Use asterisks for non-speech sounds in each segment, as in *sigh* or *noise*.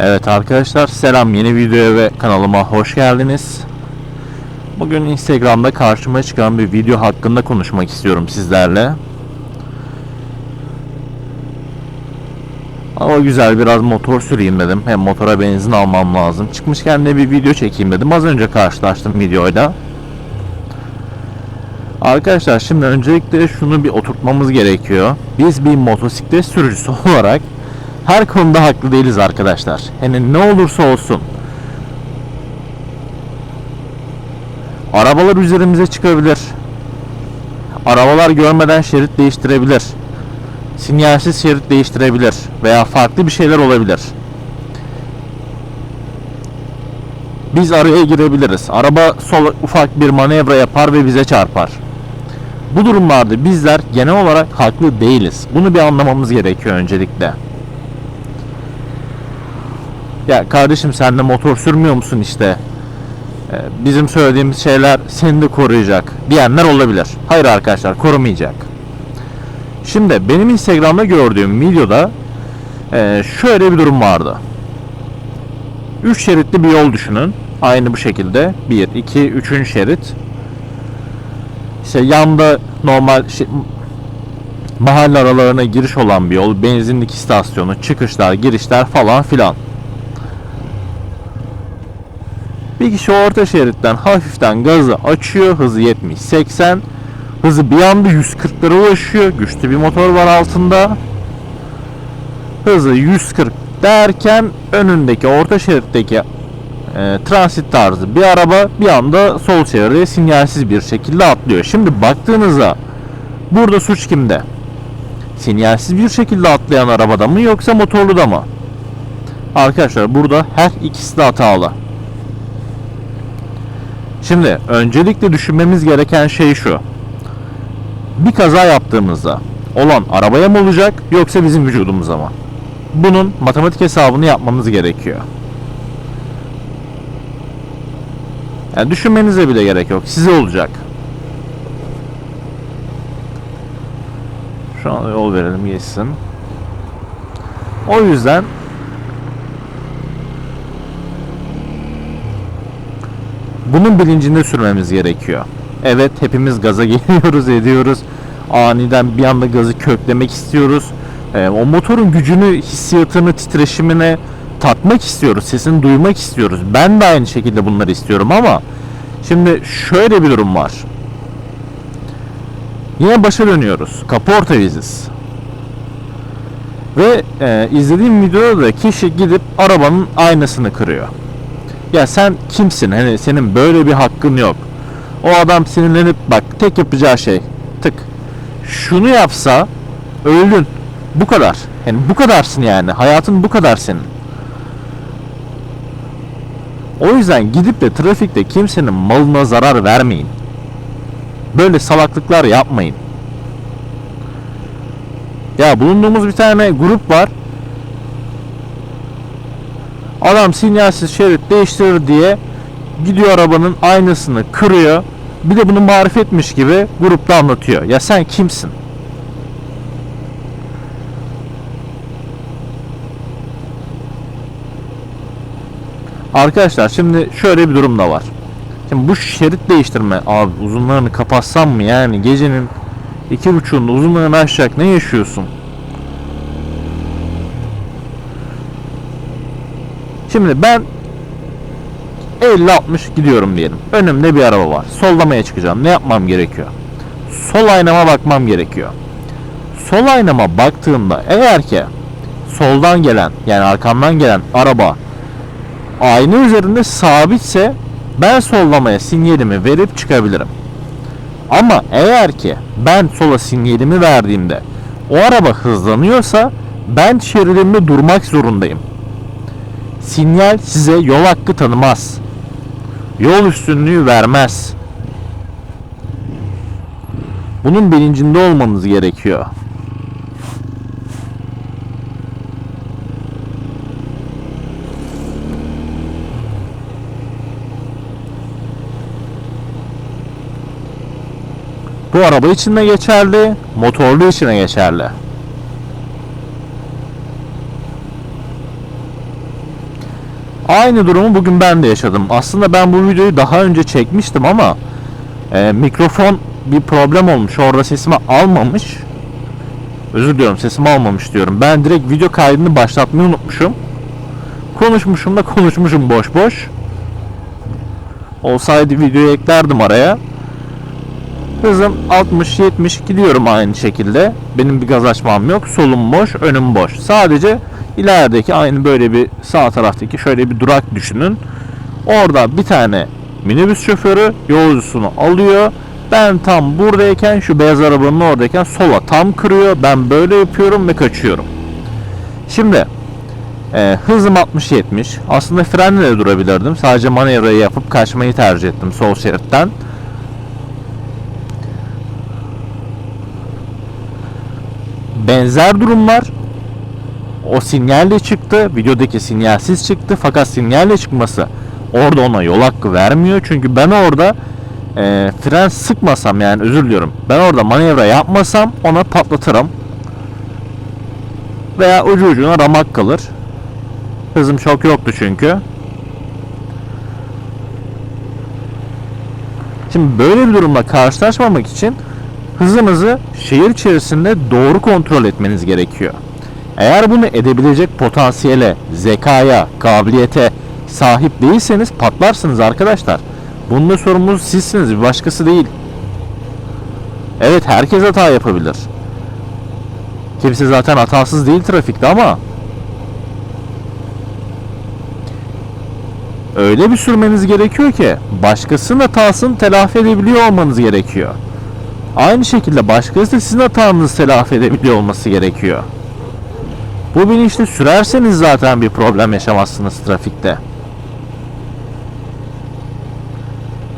Evet arkadaşlar selam yeni videoya ve kanalıma hoş geldiniz. Bugün Instagram'da karşıma çıkan bir video hakkında konuşmak istiyorum sizlerle. Ama güzel biraz motor süreyim dedim. Hem motora benzin almam lazım. Çıkmışken de bir video çekeyim dedim. Az önce karşılaştım videoyla. Arkadaşlar şimdi öncelikle şunu bir oturtmamız gerekiyor. Biz bir motosiklet sürücüsü *laughs* olarak her konuda haklı değiliz arkadaşlar. Yani ne olursa olsun. Arabalar üzerimize çıkabilir. Arabalar görmeden şerit değiştirebilir. Sinyalsiz şerit değiştirebilir veya farklı bir şeyler olabilir. Biz araya girebiliriz. Araba sol ufak bir manevra yapar ve bize çarpar. Bu durumlarda bizler genel olarak haklı değiliz. Bunu bir anlamamız gerekiyor öncelikle. Ya kardeşim sen de motor sürmüyor musun işte? Ee, Bizim söylediğimiz şeyler seni de koruyacak diyenler olabilir. Hayır arkadaşlar korumayacak. Şimdi benim Instagram'da gördüğüm videoda e, şöyle bir durum vardı. 3 şeritli bir yol düşünün. Aynı bu şekilde. 1, 2, 3. şerit. İşte yanda normal şi- mahalle aralarına giriş olan bir yol. Benzinlik istasyonu, çıkışlar, girişler falan filan. Bir kişi orta şeritten hafiften gazı açıyor. Hızı 70-80. Hızı bir anda 140'lara ulaşıyor. Güçlü bir motor var altında. Hızı 140 derken önündeki orta şeritteki e, transit tarzı bir araba bir anda sol çevreye sinyalsiz bir şekilde atlıyor. Şimdi baktığınızda burada suç kimde? Sinyalsiz bir şekilde atlayan arabada mı yoksa motorlu da mı? Arkadaşlar burada her ikisi de hatalı. Şimdi öncelikle düşünmemiz gereken şey şu. Bir kaza yaptığımızda olan arabaya mı olacak yoksa bizim vücudumuza mı? Bunun matematik hesabını yapmamız gerekiyor. Yani düşünmenize bile gerek yok. Size olacak. Şu an yol verelim geçsin. O yüzden bunun bilincinde sürmemiz gerekiyor. Evet hepimiz gaza *laughs* geliyoruz ediyoruz. Aniden bir anda gazı köklemek istiyoruz. Ee, o motorun gücünü, hissiyatını, titreşimine tatmak istiyoruz. Sesini duymak istiyoruz. Ben de aynı şekilde bunları istiyorum ama şimdi şöyle bir durum var. Yine başa dönüyoruz. Kaporta viziz. Ve e, izlediğim videoda da kişi gidip arabanın aynasını kırıyor. Ya sen kimsin? Hani senin böyle bir hakkın yok. O adam sinirlenip bak tek yapacağı şey tık. Şunu yapsa öldün. Bu kadar. Yani bu kadarsın yani. Hayatın bu kadar senin. O yüzden gidip de trafikte kimsenin malına zarar vermeyin. Böyle salaklıklar yapmayın. Ya bulunduğumuz bir tane grup var. Adam sinyalsiz şerit değiştirir diye gidiyor arabanın aynasını kırıyor. Bir de bunu marifetmiş gibi grupta anlatıyor. Ya sen kimsin? Arkadaşlar şimdi şöyle bir durum da var. Şimdi bu şerit değiştirme abi uzunlarını kapatsam mı yani gecenin iki buçuğunda uzunlarını aşacak ne yaşıyorsun? Şimdi ben 50-60 gidiyorum diyelim. Önümde bir araba var. Sollamaya çıkacağım. Ne yapmam gerekiyor? Sol aynama bakmam gerekiyor. Sol aynama baktığımda eğer ki soldan gelen yani arkamdan gelen araba ayna üzerinde sabitse ben sollamaya sinyalimi verip çıkabilirim. Ama eğer ki ben sola sinyalimi verdiğimde o araba hızlanıyorsa ben şeridimde durmak zorundayım. Sinyal size yol hakkı tanımaz. Yol üstünlüğü vermez. Bunun bilincinde olmanız gerekiyor. Bu araba için de geçerli, motorlu için de geçerli. Aynı durumu bugün ben de yaşadım. Aslında ben bu videoyu daha önce çekmiştim ama e, mikrofon bir problem olmuş. Orada sesimi almamış. Özür diliyorum sesimi almamış diyorum. Ben direkt video kaydını başlatmayı unutmuşum. Konuşmuşum da konuşmuşum boş boş. Olsaydı videoyu eklerdim araya. Hızım 60-70 gidiyorum aynı şekilde. Benim bir gaz açmam yok. Solum boş, önüm boş. Sadece ilerideki aynı böyle bir sağ taraftaki şöyle bir durak düşünün. Orada bir tane minibüs şoförü yolcusunu alıyor. Ben tam buradayken şu beyaz arabanın oradayken sola tam kırıyor. Ben böyle yapıyorum ve kaçıyorum. Şimdi e, hızım 60-70. Aslında frenle de durabilirdim. Sadece manevrayı yapıp kaçmayı tercih ettim sol şeritten. benzer durumlar o sinyalle çıktı. Videodaki sinyalsiz çıktı. Fakat sinyalle çıkması orada ona yol hakkı vermiyor. Çünkü ben orada e, fren sıkmasam yani özür diliyorum. Ben orada manevra yapmasam ona patlatırım. Veya ucu ucuna ramak kalır. Hızım çok yoktu çünkü. Şimdi böyle bir durumla karşılaşmamak için hızınızı şehir içerisinde doğru kontrol etmeniz gerekiyor. Eğer bunu edebilecek potansiyele, zekaya, kabiliyete sahip değilseniz patlarsınız arkadaşlar. Bunda sorumlusu sizsiniz, bir başkası değil. Evet herkes hata yapabilir. Kimse zaten hatasız değil trafikte ama öyle bir sürmeniz gerekiyor ki başkasının hatasını telafi edebiliyor olmanız gerekiyor. Aynı şekilde başkası da sizin hatanızı telafi edebiliyor olması gerekiyor. Bu bilinçle sürerseniz zaten bir problem yaşamazsınız trafikte.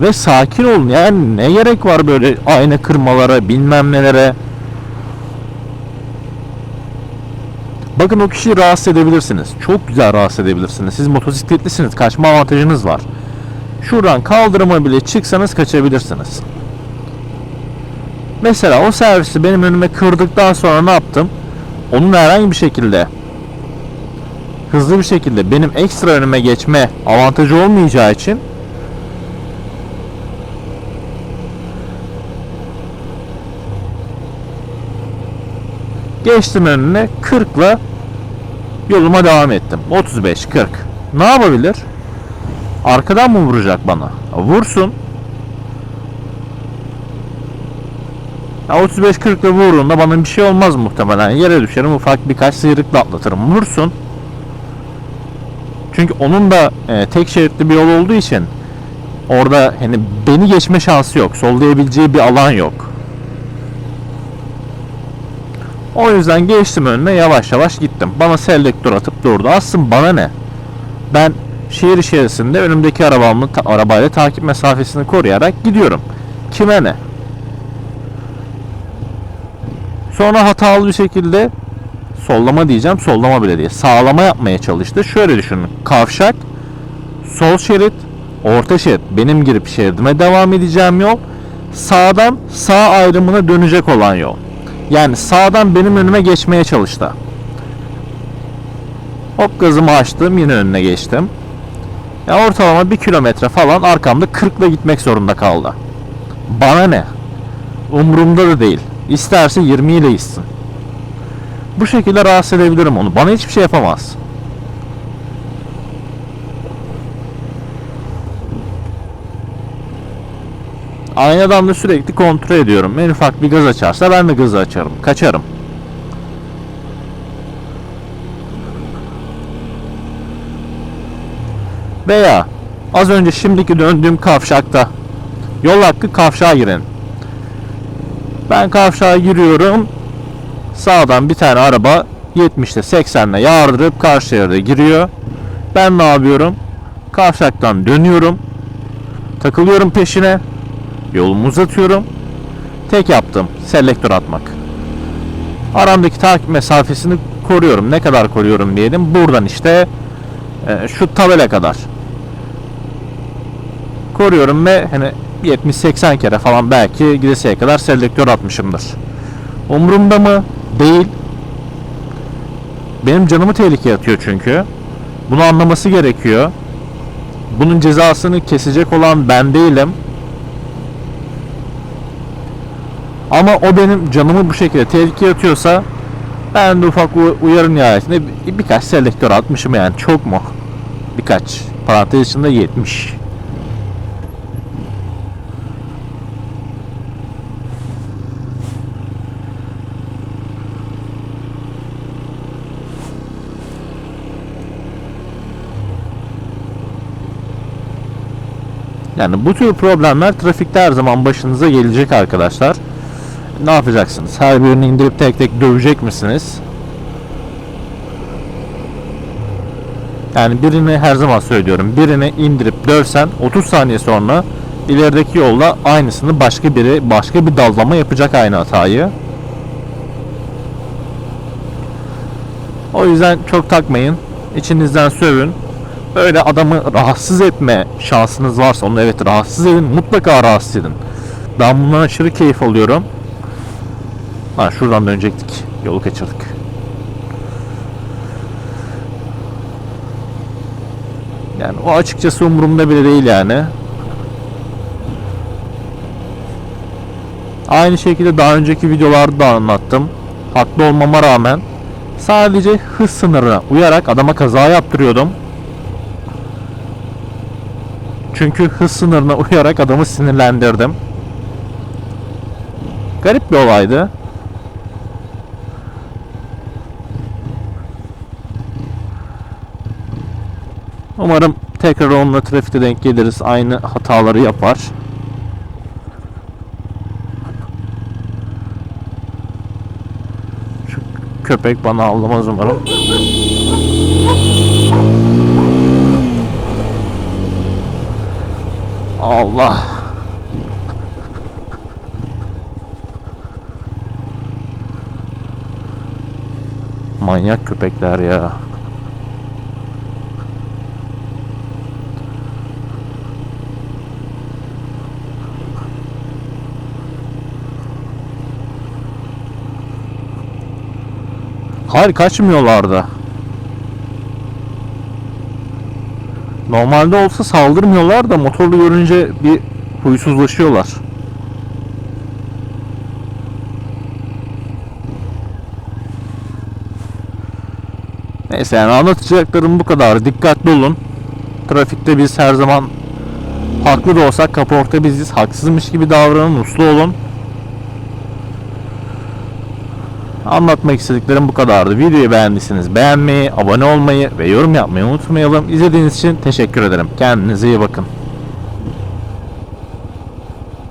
Ve sakin olun yani ne gerek var böyle ayna kırmalara bilmem nelere. Bakın o kişiyi rahatsız edebilirsiniz. Çok güzel rahatsız edebilirsiniz. Siz motosikletlisiniz. Kaçma avantajınız var. Şuradan kaldırıma bile çıksanız kaçabilirsiniz. Mesela o servisi benim önüme kırdıktan sonra ne yaptım? Onun herhangi bir şekilde hızlı bir şekilde benim ekstra önüme geçme avantajı olmayacağı için geçtim önüne 40 ile yoluma devam ettim. 35 40. Ne yapabilir? Arkadan mı vuracak bana? Vursun. 35-40 ile vurduğunda bana bir şey olmaz muhtemelen. Yere düşerim ufak birkaç sıyrıkla atlatırım. Vursun. Çünkü onun da e, tek şeritli bir yol olduğu için orada hani beni geçme şansı yok. Sollayabileceği bir alan yok. O yüzden geçtim önüne yavaş yavaş gittim. Bana selektör atıp durdu. Aslında bana ne? Ben şehir içerisinde önümdeki arabamı arabayla takip mesafesini koruyarak gidiyorum. Kime ne? Sonra hatalı bir şekilde sollama diyeceğim, sollama bile değil. Sağlama yapmaya çalıştı. Şöyle düşünün. Kavşak, sol şerit, orta şerit benim girip şeridime devam edeceğim yol. Sağdan sağ ayrımına dönecek olan yol. Yani sağdan benim önüme geçmeye çalıştı. Hop gazımı açtım yine önüne geçtim. Ya ortalama bir kilometre falan arkamda 40 ile gitmek zorunda kaldı. Bana ne? Umurumda da değil. İsterse 20 ile gitsin. Bu şekilde rahatsız edebilirim onu. Bana hiçbir şey yapamaz. Aynadan da sürekli kontrol ediyorum. En ufak bir gaz açarsa ben de gazı açarım. Kaçarım. Veya az önce şimdiki döndüğüm kavşakta yol hakkı kavşağa girin. Ben kavşağa giriyorum. Sağdan bir tane araba 70'te 80'le yardırıp karşı yerde giriyor. Ben ne yapıyorum? Kavşaktan dönüyorum. Takılıyorum peşine. Yolumu uzatıyorum. Tek yaptım selektör atmak. Aramdaki takip mesafesini koruyorum. Ne kadar koruyorum diyelim. Buradan işte e, şu tabela kadar. Koruyorum ve hani 70-80 kere falan belki gideseye kadar selektör atmışımdır. Umurumda mı? Değil. Benim canımı tehlikeye atıyor çünkü. Bunu anlaması gerekiyor. Bunun cezasını kesecek olan ben değilim. Ama o benim canımı bu şekilde tehlikeye atıyorsa ben de ufak uyarı nihayetinde bir- birkaç selektör atmışım yani çok mu? Birkaç. Parantez içinde 70. Yani bu tür problemler trafikte her zaman başınıza gelecek arkadaşlar. Ne yapacaksınız? Her birini indirip tek tek dövecek misiniz? Yani birini her zaman söylüyorum. Birini indirip dövsen 30 saniye sonra ilerideki yolda aynısını başka biri başka bir dallama yapacak aynı hatayı. O yüzden çok takmayın. İçinizden sövün. Böyle adamı rahatsız etme şansınız varsa onu evet rahatsız edin. Mutlaka rahatsız edin. Ben bundan aşırı keyif alıyorum. Ha şuradan dönecektik. Yolu kaçırdık. Yani o açıkçası umurumda bile değil yani. Aynı şekilde daha önceki videolarda da anlattım. Haklı olmama rağmen sadece hız sınırına uyarak adama kaza yaptırıyordum. Çünkü hız sınırına uyarak adamı sinirlendirdim. Garip bir olaydı. Umarım tekrar onunla trafikte denk geliriz. Aynı hataları yapar. Şu köpek bana avlamaz umarım. Allah. Manyak köpekler ya. Hayır kaçmıyorlardı. Normalde olsa saldırmıyorlar da motorlu görünce bir huysuzlaşıyorlar. Neyse yani anlatacaklarım bu kadar. Dikkatli olun. Trafikte biz her zaman haklı da olsak kaporta biziz. Haksızmış gibi davranın, uslu olun. Anlatmak istediklerim bu kadardı. Videoyu beğendiyseniz beğenmeyi, abone olmayı ve yorum yapmayı unutmayalım. İzlediğiniz için teşekkür ederim. Kendinize iyi bakın.